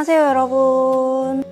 안녕하세요 여러분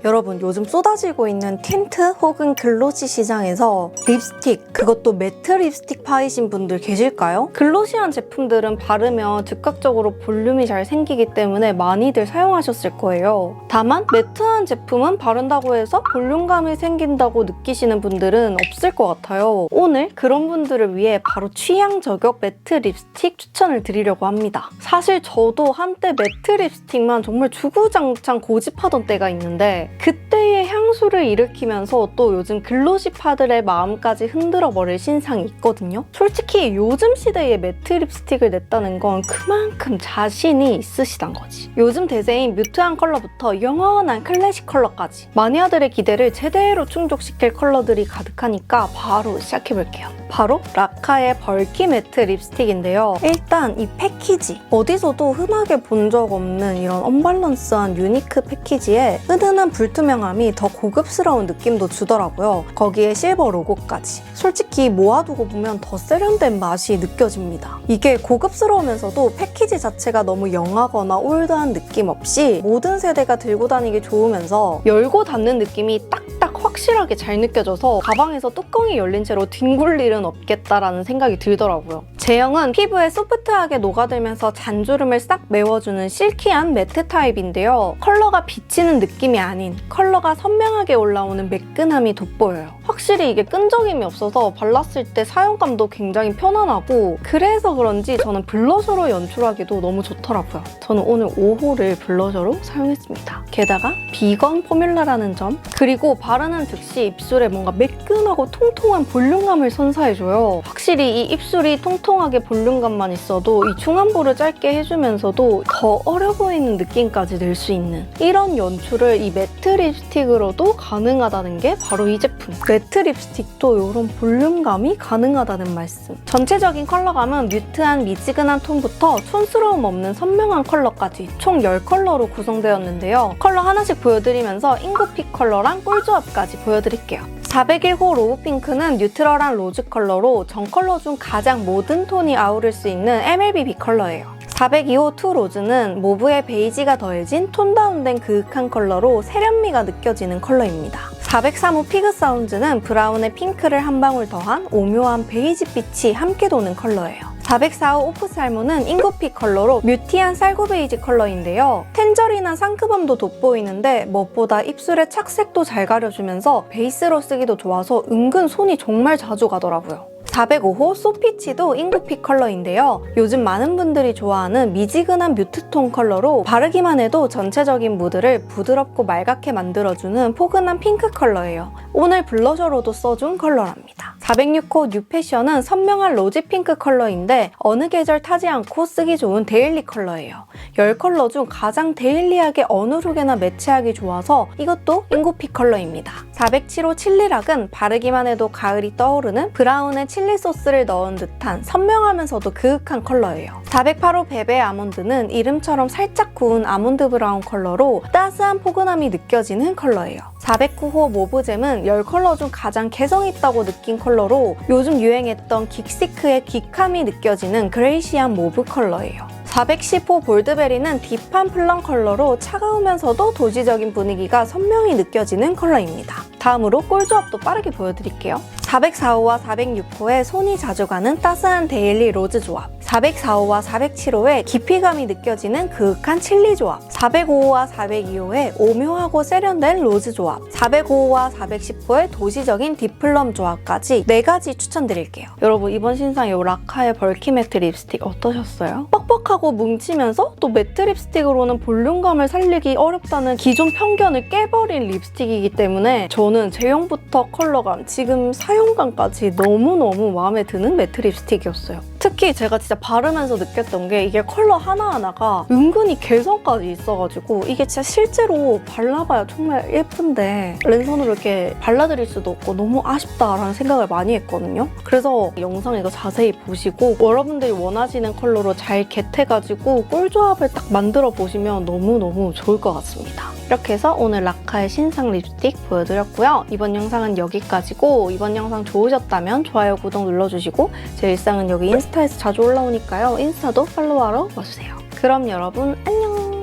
여러분 요즘 쏟아지고 있는 틴트 혹은 글로시 시장에서 립스틱 그것도 매트 립스틱 파이신 분들 계실까요? 글로시한 제품들은 바르면 즉각적으로 볼륨이 잘 생기기 때문에 많이들 사용하셨을 거예요. 다만 매트한 제품은 바른다고 해서 볼륨감이 생긴다고 느끼시는 분들은 없을 것 같아요. 오늘 그런 분들을 위해 바로 취향 저격 매트 립스틱 추천을 드리려고 합니다. 사실 저도 한때 매트 립스틱만 정말 주구장창 고집하던 때가 있는데 그때의 향 수를 일으키면서 또 요즘 글로시파들의 마음까지 흔들어 버릴 신상이 있거든요. 솔직히 요즘 시대에 매트 립스틱을 냈다는 건 그만큼 자신이 있으시단 거지. 요즘 대세인 뮤트한 컬러부터 영원한 클래식 컬러까지 마니아들의 기대를 제대로 충족시킬 컬러들이 가득하니까 바로 시작해볼게요. 바로 라카의 벌키 매트 립스틱인데요. 일단 이 패키지 어디서도 흔하게 본 적 없는 이런 언밸런스한 유니크 패키지에 은은한 불투명함이 더 고급 스러운 느낌도 주더라고요. 거기에 실버 로고까지. 솔직히 모아두고 보면 더 세련된 맛이 느껴집니다. 이게 고급스러우면서도 패키지 자체가 너무 영하거나 올드한 느낌 없이 모든 세대가 들고 다니기 좋으면서 열고 닫는 느낌이 딱딱 확실하게 잘 느껴져서 가방에서 뚜껑이 열린 채로 뒹굴 일은 없겠다라는 생각이 들더라고요. 제형은 피부에 소프트하게 녹아들면서 잔주름을 싹 메워주는 실키한 매트 타입인데요. 컬러가 비치는 느낌이 아닌 컬러가 선명하게 올라오는 매끈함이 돋보여요. 확실히 이게 끈적임이 없어서 발랐을 때 사용감도 굉장히 편안하고 그래서 그런지 저는 블러셔로 연출하기도 너무 좋더라고요. 저는 오늘 5호를 블러셔로 사용했습니다. 게다가 비건 포뮬라라는 점 그리고 바르는 즉시 입술에 뭔가 매끈하고 통통한 볼륨감을 선사해줘요. 확실히 이 입술이 통통 하게 볼륨감만 있어도 이 중안부를 짧게 해주면서도 더 어려 보이는 느낌까지 낼 수 있는 이런 연출을 이 매트 립스틱으로도 가능하다는 게 바로 이 제품. 매트 립스틱도 이런 볼륨감이 가능하다는 말씀. 전체적인 컬러감은 뮤트한 미지근한 톤부터 촌스러움 없는 선명한 컬러까지 총 10컬러로 구성되었는데요. 컬러 하나씩 보여드리면서 잉크픽 컬러랑 꿀조합까지 보여드릴게요. 401호 로우핑크는 뉴트럴한 로즈 컬러로 전 컬러 중 가장 모든 톤이 아우를 수 있는 MLBB 컬러예요. 402호 투 로즈는 모브에 베이지가 더해진 톤 다운된 그윽한 컬러로 세련미가 느껴지는 컬러입니다. 403호 피그 사운즈는 브라운에 핑크를 한 방울 더한 오묘한 베이지빛이 함께 도는 컬러예요. 404호 오프 살모는 잉고피 컬러로 뮤티한 쌀고 베이지 컬러인데요. 텐저린한 상큼함도 돋보이는데 무엇보다 입술의 착색도 잘 가려주면서 베이스로 쓰기도 좋아서 은근 손이 정말 자주 가더라고요. 405호 소피치도 잉크픽 컬러인데요. 요즘 많은 분들이 좋아하는 미지근한 뮤트톤 컬러로 바르기만 해도 전체적인 무드를 부드럽고 맑게 만들어주는 포근한 핑크 컬러예요. 오늘 블러셔로도 써준 컬러랍니다. 406호 뉴패션은 선명한 로지 핑크 컬러인데 어느 계절 타지 않고 쓰기 좋은 데일리 컬러예요. 10컬러 중 가장 데일리하게 어느 룩에나 매치하기 좋아서 이것도 잉고픽 컬러입니다. 407호 칠리락은 바르기만 해도 가을이 떠오르는 브라운에 칠리 소스를 넣은 듯한 선명하면서도 그윽한 컬러예요. 408호 베베 아몬드는 이름처럼 살짝 구운 아몬드 브라운 컬러로 따스한 포근함이 느껴지는 컬러예요. 409호 모브잼은 10컬러 중 가장 개성있다고 느낀 컬러로 요즘 유행했던 긱시크의 기함이 느껴지는 그레이시한 모브 컬러예요. 410호 볼드베리는 딥한 플럼 컬러로 차가우면서도 도시적인 분위기가 선명히 느껴지는 컬러입니다. 다음으로 꿀조합도 빠르게 보여드릴게요. 404호와 406호의 손이 자주 가는 따스한 데일리 로즈 조합. 404호와 407호의 깊이감이 느껴지는 그윽한 칠리 조합. 405호와 402호의 오묘하고 세련된 로즈 조합. 405호와 410호의 도시적인 딥플럼 조합까지 4가지 추천드릴게요. 여러분 이번 신상 이 라카의 벌키 매트 립스틱 어떠셨어요? 뻑뻑하고 뭉치면서 또 매트 립스틱으로는 볼륨감을 살리기 어렵다는 기존 편견을 깨버린 립스틱이기 때문에 저는 제형부터 컬러감 지금 사용 감까지 너무너무 마음에 드는 매트 립스틱이었어요 특히 제가 진짜 바르면서 느꼈던 게 이게 컬러 하나하나가 은근히 개성까지 있어가지고 이게 진짜 실제로 발라봐야 정말 예쁜데 랜선으로 이렇게 발라드릴 수도 없고 너무 아쉽다라는 생각을 많이 했거든요. 그래서 영상 이거 자세히 보시고 여러분들이 원하시는 컬러로 잘 겟해가지고 꿀조합을 딱 만들어 보시면 너무너무 좋을 것 같습니다. 이렇게 해서 오늘 라카의 신상 립스틱 보여드렸고요. 이번 영상은 여기까지고 이번 영상 좋으셨다면 좋아요, 구독 눌러주시고 제 일상은 여기 인스타에서 자주 올라오니까요. 인스타도 팔로우하러 와주세요. 그럼 여러분 안녕!